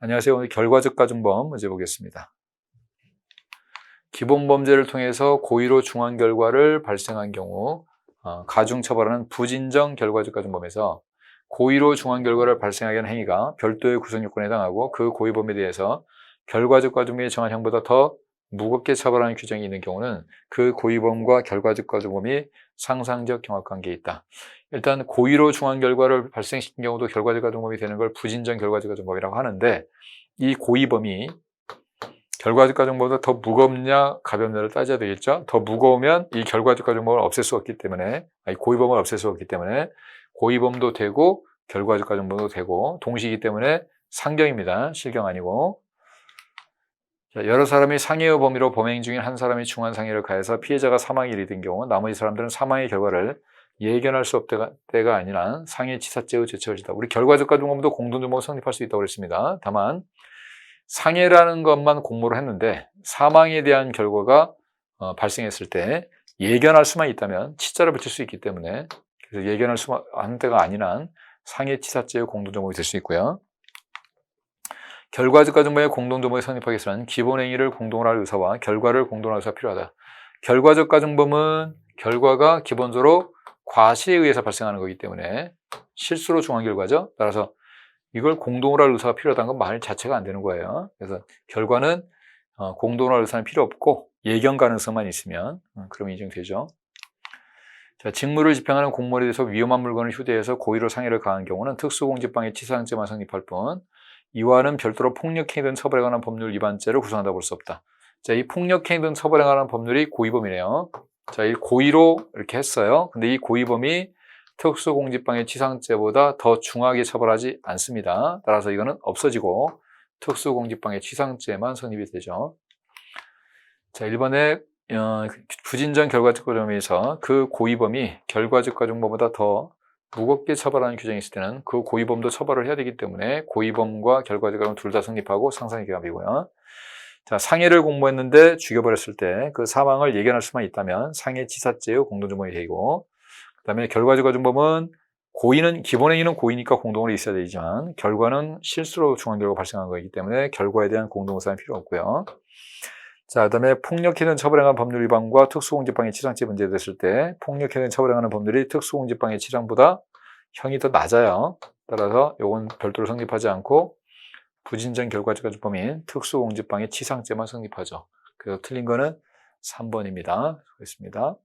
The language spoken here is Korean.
안녕하세요. 오늘 결과적 가중범 문제 보겠습니다. 기본 범죄를 통해서 고의로 중한 결과를 발생한 경우 어, 가중 처벌하는 부진정 결과적 가중범에서 고의로 중한 결과를 발생하게 하는 행위가 별도의 구성 요건에 해당하고 그 고의 범에 대해서 결과적 가중범이 정한 형보다 더 무겁게 처벌하는 규정이 있는 경우는 그 고의범과 결과적 가중범이 상상적 경합관계에 있다. 일단 고의로 중한 결과를 발생시킨 경우도 결과적 가중범이 되는 걸 부진정 결과적 가중범이라고 하는데 이 고의범이 결과적 가중범보다 더 무겁냐 가볍냐를 따져야 되겠죠. 더 무거우면 이 결과적 가중범을 없앨 수 없기 때문에 고의범을 없앨 수 없기 때문에 고의범도 되고 결과적 가중범도 되고 동시이기 때문에 상경입니다. 실경 아니고 자, 여러 사람이 상해의 범위로 범행 중인 한 사람이 중한 상해를 가해서 피해자가 사망에 이르는 경우 나머지 사람들은 사망의 결과를 예견할 수 없을 때가 아니라 상해 치사죄의 지다. 우리 결과적 가중범도 공동조범 성립할 수 있다고 그랬습니다. 다만 상해라는 것만 공모를 했는데 사망에 대한 결과가 어, 발생했을 때 예견할 수만 있다면 치자를 붙일 수 있기 때문에 그래서 예견할 수만 한 때가 아니란 상해 치사죄의 공동조범이 될 수 있고요. 결과적 가중범의 공동조범이 성립하기 위해서는 기본 행위를 공동으로 할 의사와 결과를 공동으로 할 의사가 필요하다. 결과적 가중범은 결과가 기본적으로 과실에 의해서 발생하는 거기 때문에 실수로 중한 결과죠. 따라서 이걸 공동으로 할 의사가 필요하다는 건 말 자체가 안 되는 거예요. 그래서 결과는 어, 공동으로 할 의사는 필요 없고 예견 가능성만 있으면 음, 그러면 인정되죠. 자, 직무를 집행하는 공무원에 대해서 위험한 물건을 휴대해서 고의로 상해를 가한 경우는 특수공직방해 치사상죄만 성립할 뿐 이와는 별도로 폭력행위 등 처벌에 관한 법률 위반죄를 구성한다고 볼 수 없다. 자, 이 폭력행위 등 처벌에 관한 법률이 고의범이네요. 자, 이 고의로 이렇게 했어요. 근데 이 고의범이 특수공직방해 치상죄보다 더 중하게 처벌하지 않습니다. 따라서 이거는 없어지고 특수공직방해 치상죄만 성립이 되죠. 자, 1번에 어, 부진정 결과적 가중범에서 그 고의범이 결과적 가중범보다 더 무겁게 처벌하는 규정이 있을 때는 그 고의범도 처벌을 해야 되기 때문에 고의범과 결과적 가중 둘다 성립하고 상상의 개합이고요. 자, 상해를 공모했는데 죽여버렸을 때 그 사망을 예견할 수만 있다면 상해 치사죄의 공동조범이 되고 그다음에 결과적 가중범은 고의는 기본 행위는 고의니까 공동으로 있어야 되지만 결과는 실수로 중한 결과가 발생한 거기 때문에 결과에 대한 공동의사는 필요 없고요. 자, 그다음에 폭력해는 처벌 행한 법률 위반과 특수공직방해 치상죄 문제 됐을 때 폭력해는 처벌 행하는 법률이 특수공직방해 치상보다 형이 더 낮아요. 따라서 이건 별도로 성립하지 않고 부진정 결과적 가중범인 특수공직방해 치상죄만 성립하죠. 그래서 틀린 거는 3번입니다. 수고했습니다.